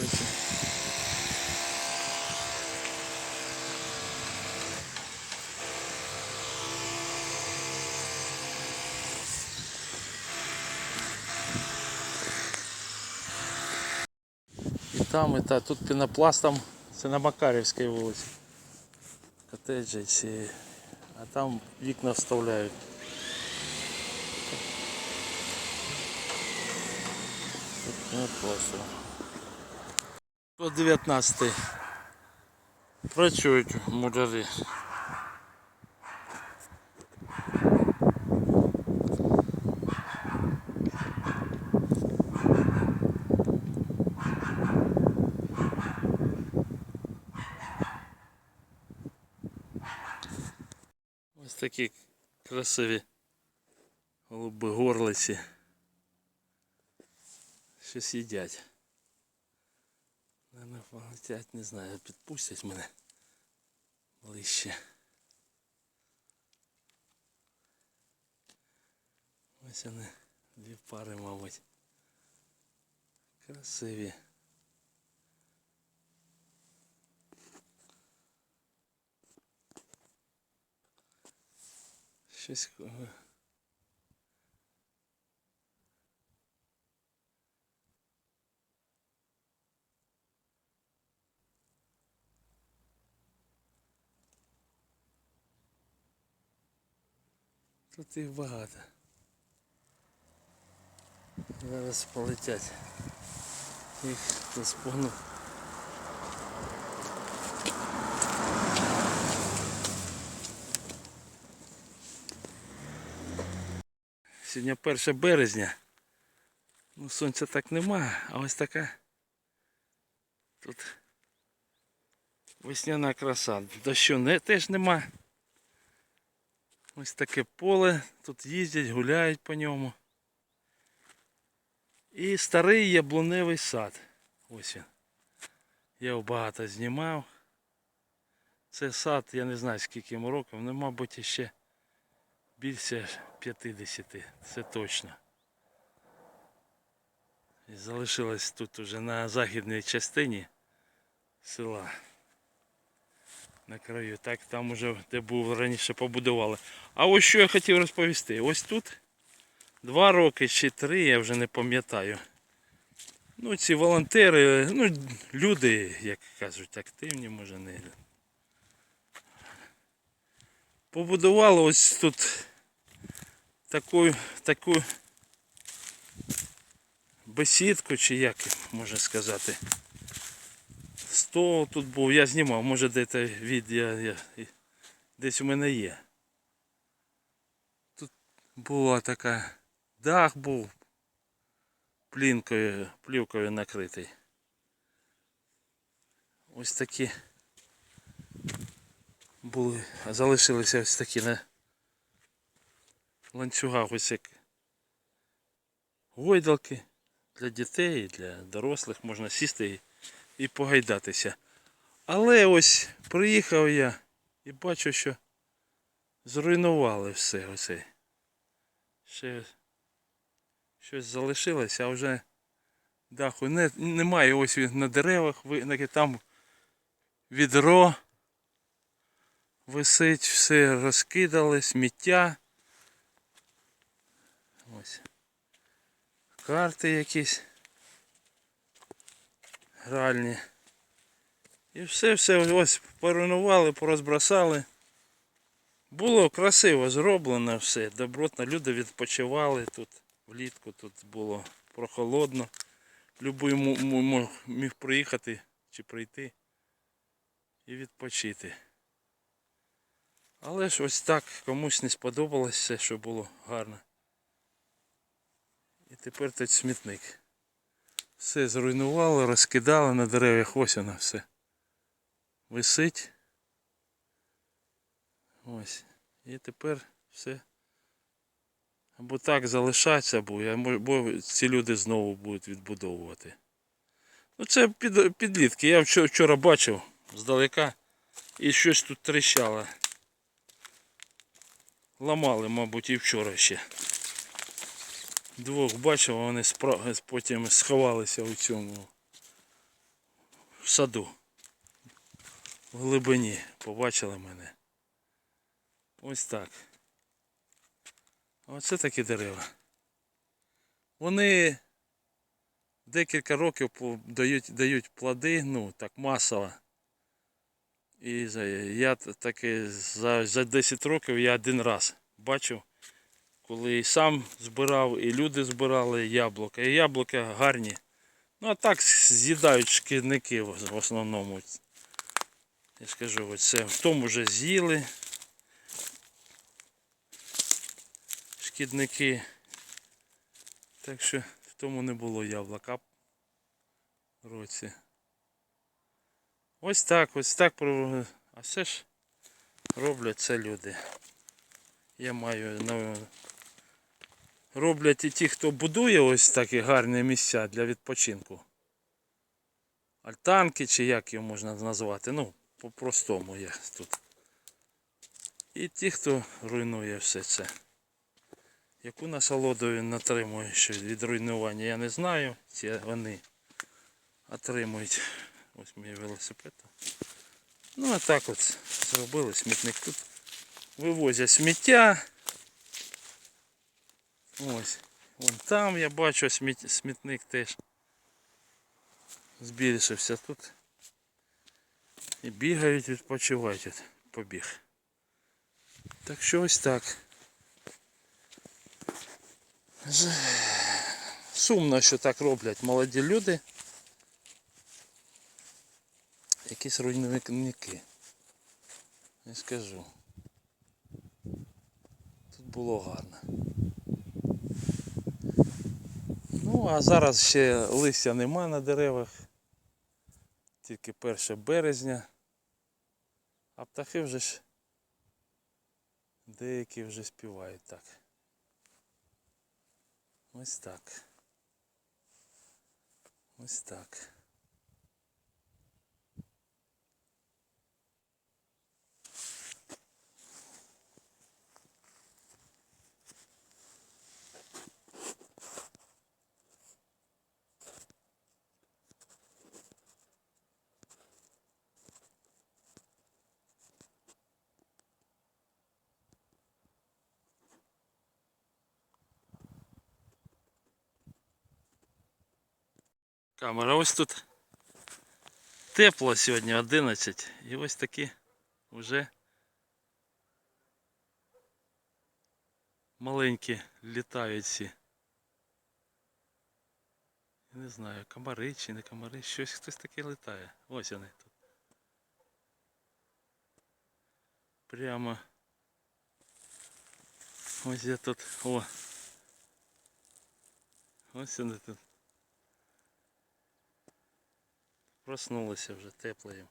Ось. І там, і та, тут пінопластом, це на Макарівській вулиці. Котеджі ці, а там вікна вставляють. Тут просто. 119 Працюють муляри. Ось такі красиві голуби горлиці. Щось їдять. Наверно, полетять, не знаю, підпустять мене ближче. Ось вони, дві пари, мабуть. Красиві. Щось Тут їх багато. Зараз полетять. Їх заспогну. Сьогодні 1 березня. Ну, сонця так нема, а ось така тут весняна краса. Дощу не, теж нема. Ось таке поле, тут їздять, гуляють по ньому. І старий яблуневий сад. Ось він. Я його багато знімав. Це сад, я не знаю скільки йому років, ну, мабуть, ще більше 50, це точно. І залишилось тут уже на західній частині села. На краю. Так там уже де був раніше побудували. А ось що я хотів розповісти. Ось тут два роки чи три, я вже не пам'ятаю. Ну, ці волонтери, ну, люди, як кажуть, активні, може не. Побудували ось тут таку, таку бесідку, чи як можна сказати. Стол тут був, я знімав, може де це від я, я, десь у мене є. Тут була така дах був плінкою, плівкою накритий. Ось такі були, залишилися ось такі на ланцюгах ось як гойдалки для дітей, для дорослих можна сісти і і погайдатися. Але ось приїхав я і бачу, що зруйнували все оце. Ще щось залишилося, а вже даху не, немає. Ось він на деревах, там відро висить, все розкидали, сміття. Ось. Карти якісь гральні. І все все ось поруйнували, порозбросали. Було красиво зроблено все. Добротно, люди відпочивали тут влітку, тут було прохолодно. Любий міг приїхати чи прийти і відпочити. Але ж ось так комусь не сподобалось все, що було гарно. І тепер тут смітник. Все зруйнували, розкидали на деревах, ось воно все. Висить. Ось. І тепер все. Або так залишаться, або, або ці люди знову будуть відбудовувати. Ну це під, підлітки. Я вчора, вчора бачив здалека і щось тут тріщало. Ламали, мабуть, і вчора ще. Двох бачив, вони потім сховалися у цьому в саду. В глибині. Побачили мене. Ось так. Оце такі дерева. Вони декілька років дають, дають плоди, ну так масово. І я таки за, за 10 років я один раз бачив, коли і сам збирав, і люди збирали яблука. І яблука гарні. Ну а так з'їдають шкідники в основному. Я ж кажу, оце в тому вже з'їли. Шкідники. Так що в тому не було яблука році. Ось так, ось так. А все ж роблять це люди. Я маю на роблять і ті, хто будує ось такі гарні місця для відпочинку. Альтанки чи як його можна назвати. Ну, по-простому я тут. І ті, хто руйнує все це. Яку насолоду він отримує від руйнування, я не знаю. Ці вони отримують. Ось мій велосипед. Ну а так от зробили смітник тут. Вивозять сміття. Ось. Вон там я бачу смітник теж. Збільшився тут. І бігають, відпочивають. От, побіг. Так що ось так. Сумно, що так роблять молоді люди. Якісь руйнівники. Не скажу. Тут було гарно. Ну, а зараз ще листя нема на деревах. Тільки 1 березня. А птахи вже ж деякі вже співають так. Ось так. Ось так. Камера ось тут тепло сьогодні 11 і ось такі вже маленькі літають всі. Не знаю, комари чи не комари, щось хтось таке літає. Ось вони тут. Прямо. Ось я тут. О. Ось вони тут. Проснулися вже тепло їм.